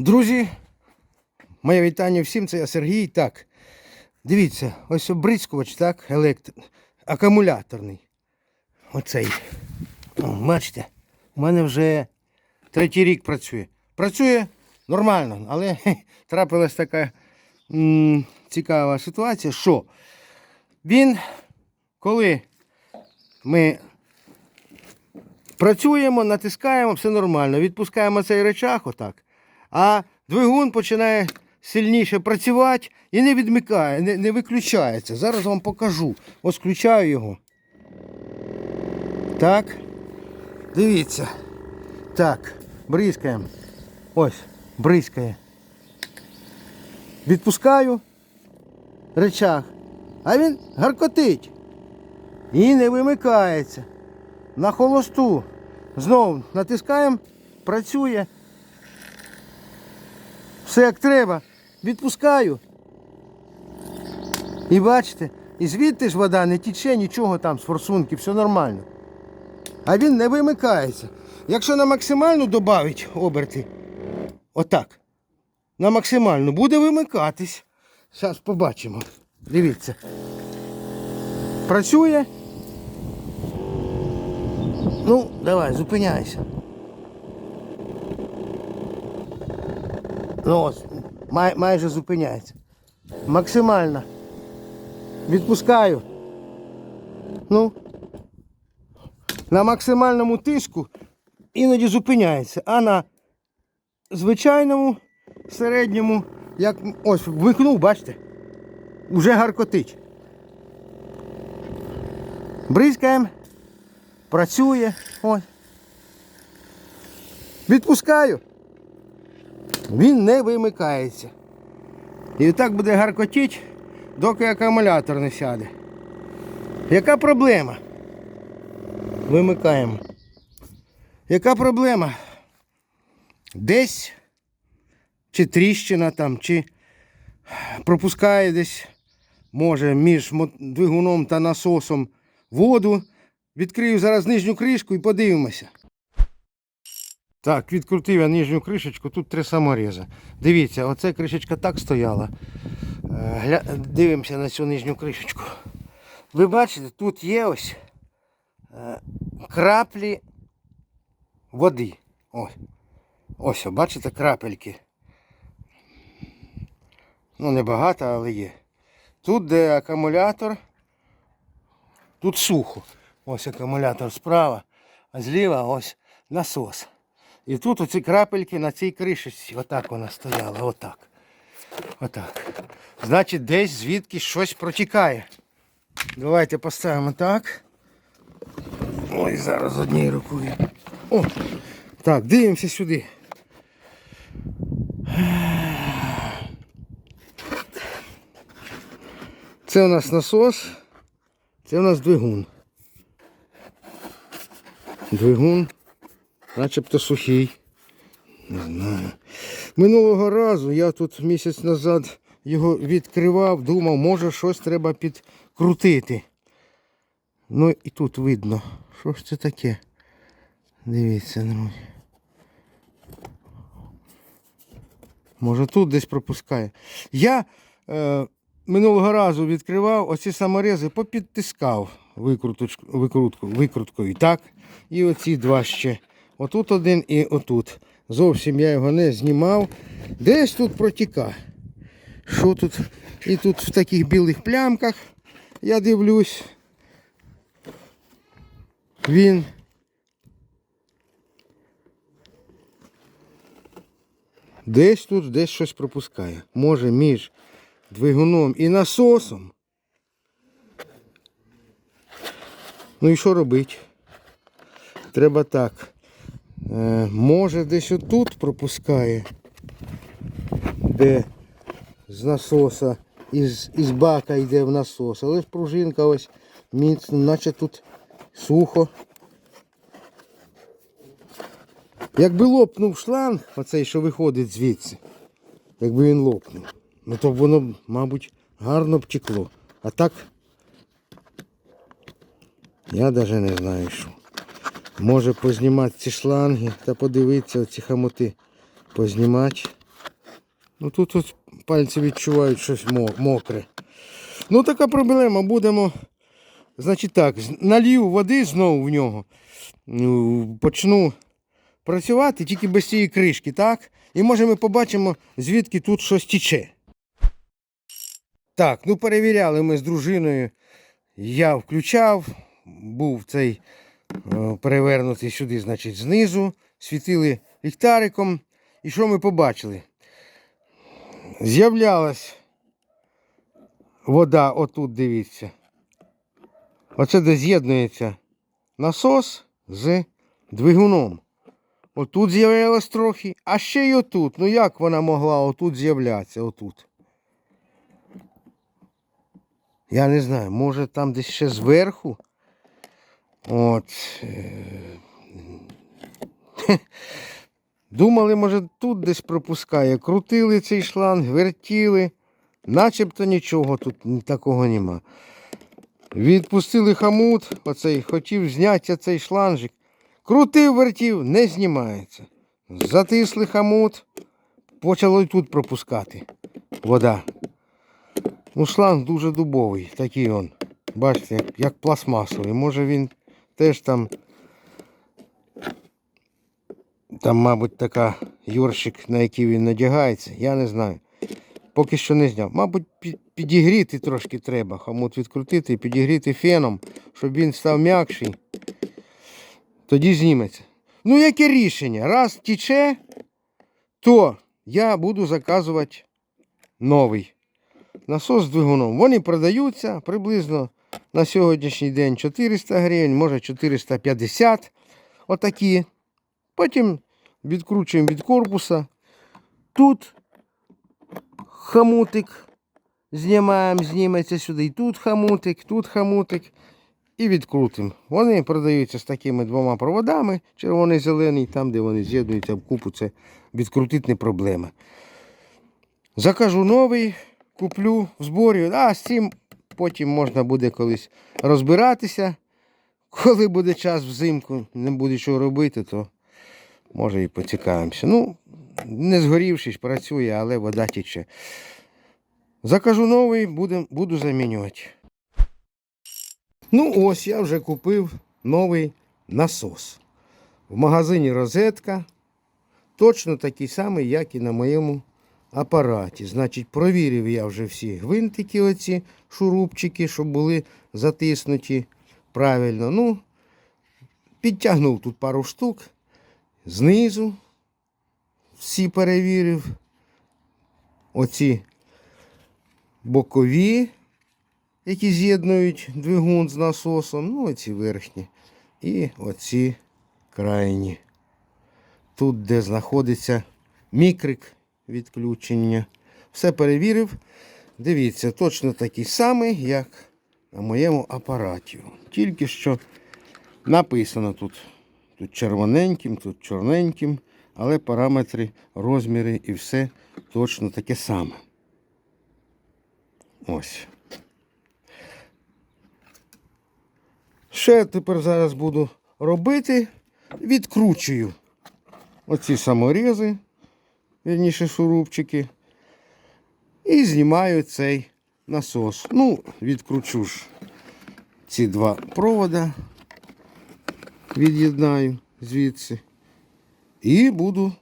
Друзі, моє вітання всім, це я Сергій. Так, дивіться, ось обрискувач, так, елект... акумуляторний. Оцей. Бачите, у мене вже третій рік працює. Працює нормально, але трапилась така м, цікава ситуація, що він, коли ми працюємо, натискаємо, все нормально, відпускаємо цей речах отак. А двигун починає сильніше працювати і не відмикає, не, не виключається. Зараз вам покажу. Ось включаю його. Так. Дивіться. Так, бризкаємо. Ось, бризкає. Відпускаю речах, а він гаркотить. І не вимикається. На холосту. Знову натискаємо, працює. Все як треба. Відпускаю. І бачите, і звідти ж вода не тіче, нічого там з форсунки, все нормально. А він не вимикається. Якщо на максимальну додати оберти, отак. На максимальну буде вимикатись. Зараз побачимо. Дивіться. Працює. Ну, давай, зупиняйся. Ну ось, май, майже зупиняється. Максимально. Відпускаю. Ну. На максимальному тиску іноді зупиняється, а на звичайному середньому, як ось вмикнув, бачите, вже гаркотить. Бризкаємо, працює. Ось. Відпускаю. Він не вимикається. І так буде гаркотіть, доки акумулятор не сяде. Яка проблема? Вимикаємо. Яка проблема? Десь чи тріщина там, чи пропускає десь, може, між двигуном та насосом воду. Відкрию зараз нижню кришку і подивимося. Так, відкрутив я нижню кришечку, тут три саморези. Дивіться, оця кришечка так стояла. Е, Гля... Дивимося на цю нижню кришечку. Ви бачите, тут є ось е, краплі води. Ось. Ось, бачите, крапельки. Ну, небагато, але є. Тут, де акумулятор, тут сухо. Ось акумулятор справа, а зліва ось насос. І тут оці крапельки на цій кришечці. Отак вона стояла, отак. Отак. Значить, десь звідки щось протікає. Давайте поставимо так. Ой, зараз однією рукою. О, так, дивимося сюди. Це у нас насос, це у нас двигун. Двигун начебто сухий. Не знаю. Минулого разу я тут місяць назад його відкривав, думав, може щось треба підкрутити. Ну і тут видно, що ж це таке. Дивіться, друзі. Може тут десь пропускає. Я е, минулого разу відкривав оці саморези, попідтискав викрутку, викруткою. Так? І оці два ще. Отут один і отут. Зовсім я його не знімав. Десь тут протікає. Що тут? І тут в таких білих плямках я дивлюсь. Він. Десь тут десь щось пропускає. Може між двигуном і насосом. Ну і що робити? Треба так. Е, може десь отут пропускає, де з насоса, із, із бака йде в насос. Але ж пружинка ось міцно, наче тут сухо. Якби лопнув шланг, оцей, що виходить звідси, якби він лопнув, ну то б воно, мабуть, гарно б текло. А так я навіть не знаю що. Може познімати ці шланги та подивитися ці хамоти. Познімати. Ну тут ось пальці відчувають щось мокре. Ну така проблема. Будемо. Значить так, налью води знову в нього. Ну, Почну працювати тільки без цієї кришки, так? І може ми побачимо, звідки тут щось тіче. Так, ну перевіряли ми з дружиною. Я включав, був цей е, перевернутий сюди, значить, знизу, світили ліхтариком. І що ми побачили? З'являлась вода, отут дивіться. Оце де з'єднується насос з двигуном. Отут з'являлось трохи, а ще й отут. Ну як вона могла отут з'являтися, отут? Я не знаю, може там десь ще зверху. От. е, Думали, може, тут десь пропускає. Крутили цей шланг, вертіли. Начебто нічого тут такого нема. Відпустили хамут, оцей хотів зняти цей шланжик. Крутив, вертів, не знімається. Затисли хамут, почало й тут пропускати вода. Ну, шланг дуже дубовий, такий он. Бачите, як, як пластмасовий. Може він теж там. Там, мабуть, така юршик, на який він надягається, я не знаю. Поки що не зняв. Мабуть, підігріти трошки треба. Хомут відкрутити і підігріти феном, щоб він став м'якший. Тоді зніметься. Ну, яке рішення? Раз тіче, то я буду заказувати новий насос з двигуном. Вони продаються приблизно на сьогоднішній день 400 гривень, може 450. Отакі. Потім відкручуємо від корпуса. Тут хамутик знімаємо, зніметься сюди. І тут хамутик, тут хамутик. І відкрутимо. Вони продаються з такими двома проводами, червоний зелений, там, де вони з'єднуються в купу, це відкрутити не проблема. Закажу новий, куплю в зборі, а з цим потім можна буде колись розбиратися. Коли буде час взимку, не буде що робити, то може і поцікавимося. Ну, не згорівшись, працює, але вода тече. Закажу новий, буду, буду замінювати. Ну, ось я вже купив новий насос. В магазині розетка. Точно такий самий, як і на моєму апараті. Значить, провірив я вже всі гвинтики, оці шурупчики, щоб були затиснуті правильно. Ну, підтягнув тут пару штук. Знизу всі перевірив. Оці бокові, які з'єднують двигун з насосом. Ну, оці верхні. І оці крайні. Тут, де знаходиться мікрик відключення. Все перевірив. Дивіться, точно такий самий, як на моєму апараті. Тільки що написано тут. Тут червоненьким, тут чорненьким, але параметри, розміри і все точно таке саме. Ось. Ще тепер зараз буду робити. Відкручую оці саморізи, вірніше шурупчики. І знімаю цей насос. Ну, відкручу ж ці два провода від'єднаю звідси. І буду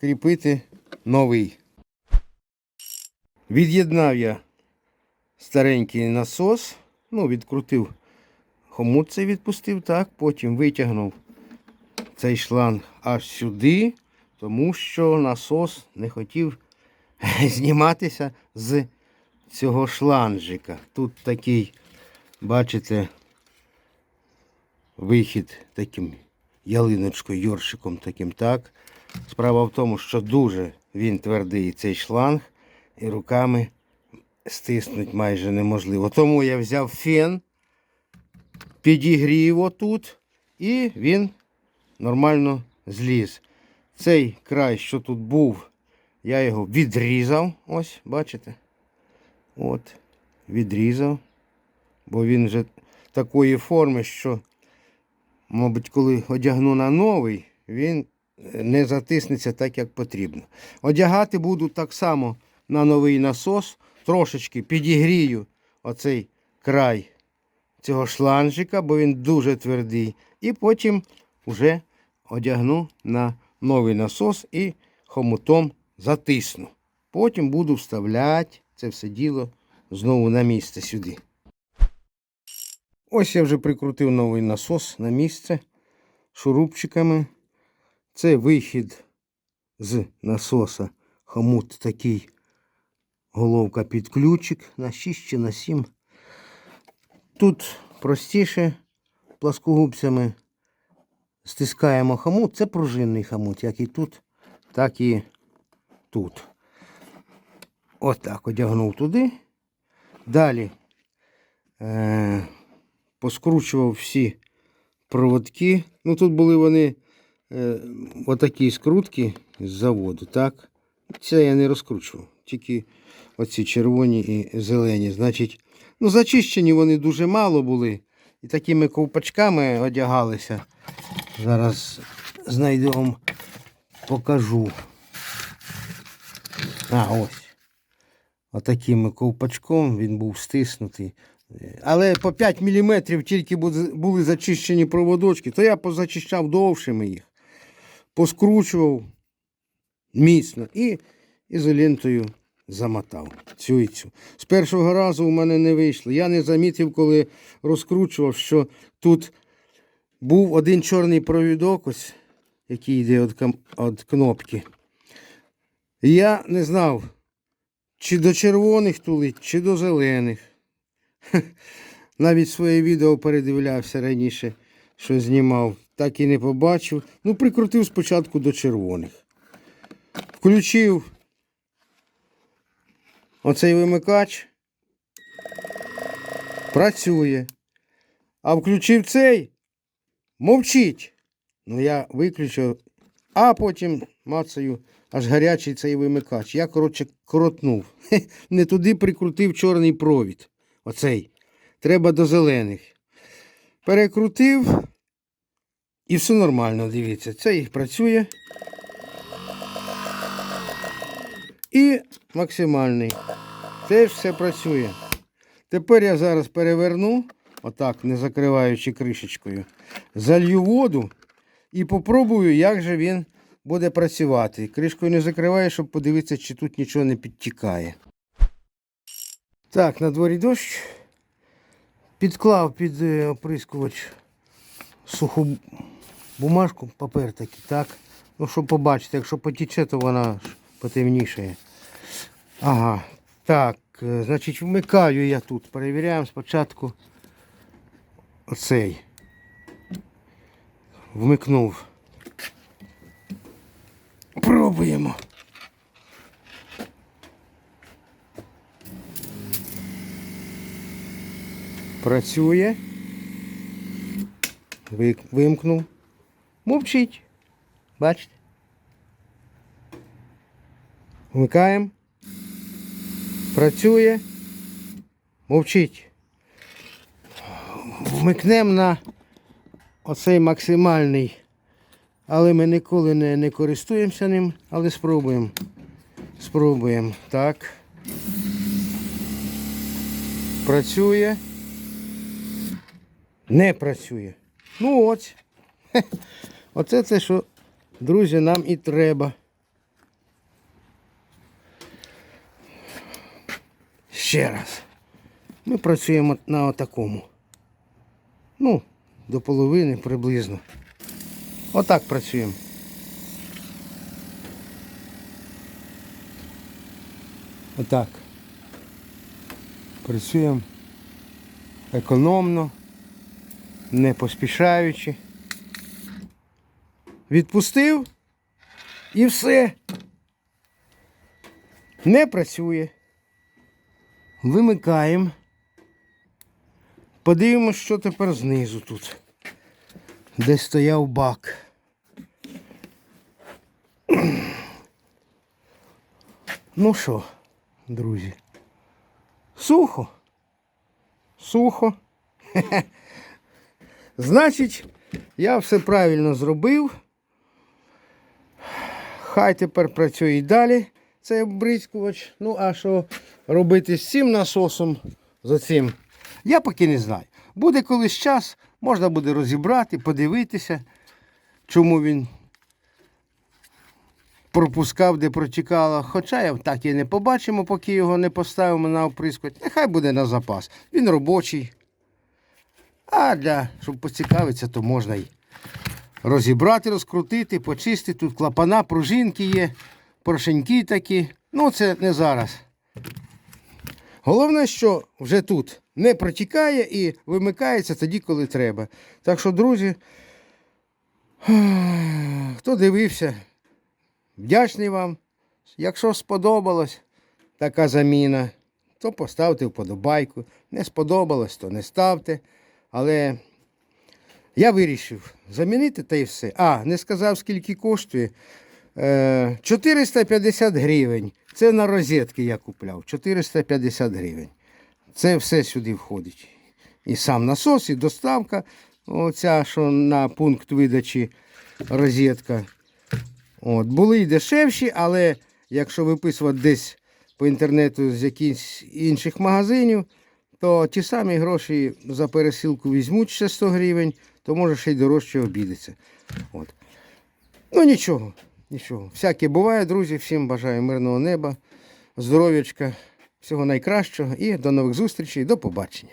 кріпити новий. Від'єднав я старенький насос. Ну, відкрутив хомут цей відпустив, так, потім витягнув цей шланг аж сюди, тому що насос не хотів зніматися з цього шланжика. Тут такий, бачите, вихід таким ялиночкою, йоршиком таким, так. Справа в тому, що дуже він твердий цей шланг, і руками стиснуть майже неможливо. Тому я взяв фен, підігрів отут, і він нормально зліз. Цей край, що тут був, я його відрізав. Ось, бачите? От, відрізав. Бо він вже такої форми, що, мабуть, коли одягну на новий, він не затиснеться так, як потрібно. Одягати буду так само на новий насос, трошечки підігрію оцей край цього шланжика, бо він дуже твердий. І потім вже одягну на новий насос і хомутом затисну. Потім буду вставляти це все діло знову на місце сюди. Ось я вже прикрутив новий насос на місце шурупчиками. Це вихід з насоса. Хомут такий головка під ключик на 6 чи на 7. Тут простіше пласкогубцями стискаємо хомут. Це пружинний хомут, як і тут, так і тут. Отак одягнув туди. Далі е, поскручував всі проводки. Ну тут були вони е, отакі скрутки з заводу, так? Це я не розкручував, тільки оці червоні і зелені. Значить, ну зачищені вони дуже мало були. І такими ковпачками одягалися. Зараз знайду вам покажу. А, ось. Отаким ковпачком він був стиснутий. Але по 5 мм тільки були- зачищені проводочки, то я позачищав довшими їх, поскручував міцно і ізолентою замотав цю і цю. З першого разу у мене не вийшло. Я не замітив, коли розкручував, що тут був один чорний провідок, ось, який йде від, від кнопки. Я не знав, чи до червоних тулить, чи до зелених. Навіть своє відео передивлявся раніше, що знімав, так і не побачив. Ну, прикрутив спочатку до червоних. Включив оцей вимикач. Працює. А включив цей, мовчить. Ну, я виключив, а потім мацаю аж гарячий цей вимикач. Я, коротше, коротнув. Не туди прикрутив чорний провід. Оцей. Треба до зелених. Перекрутив. І все нормально, дивіться. Це їх працює. І максимальний. Теж все працює. Тепер я зараз переверну, отак, не закриваючи кришечкою, залью воду і попробую, як же він буде працювати. Кришкою не закриваю, щоб подивитися, чи тут нічого не підтікає. Так, на дворі дощ. Підклав під е, оприскувач суху бумажку, папер такий, так. Ну, щоб побачити, якщо потіче, то вона потемнішає. Ага. Так, е, значить, вмикаю я тут. Перевіряємо спочатку оцей. Вмикнув. Пробуємо. Працює. Вимкнув. Мовчить. Бачите? Вмикаємо. Працює. Мовчить. Вмикнемо на оцей максимальний. Але ми ніколи не, не користуємося ним, але спробуємо. Спробуємо. Так. Працює. Не працює. Ну ось. Оце те, що, друзі, нам і треба. Ще раз. Ми працюємо на отакому. Ну, до половини приблизно. Отак працюємо. Отак. Працюємо економно, не поспішаючи. Відпустив і все. Не працює. Вимикаємо. Подивимось, що тепер знизу тут. Де стояв бак. Ну що, друзі? Сухо. Сухо. Значить, я все правильно зробив. Хай тепер працює і далі цей обризкувач. Ну, а що робити з цим насосом, з цим, я поки не знаю. Буде колись час, можна буде розібрати, подивитися, чому він пропускав, де протікало. Хоча я так і не побачимо, поки його не поставимо на оприскувач. Нехай буде на запас. Він робочий. А для, щоб поцікавитися, то можна й розібрати, розкрутити, почистити. Тут клапана, пружинки є, порошенькі такі. Ну, це не зараз. Головне, що вже тут не протікає і вимикається тоді, коли треба. Так що, друзі, хто дивився, вдячний вам. Якщо сподобалось така заміна, то поставте вподобайку. Не сподобалось, то не ставте. Але я вирішив замінити та й все. А, не сказав, скільки коштує. Е, 450 гривень. Це на розетки я купляв. 450 гривень. Це все сюди входить. І сам насос, і доставка. Оця, що на пункт видачі розетка. От, були й дешевші, але якщо виписувати десь по інтернету з якихось інших магазинів, то ті самі гроші за пересилку візьмуть ще 100 гривень, то може ще й дорожче обійдеться. От. Ну нічого, нічого. Всяке буває, друзі. Всім бажаю мирного неба, здоров'ячка, всього найкращого і до нових зустрічей, до побачення.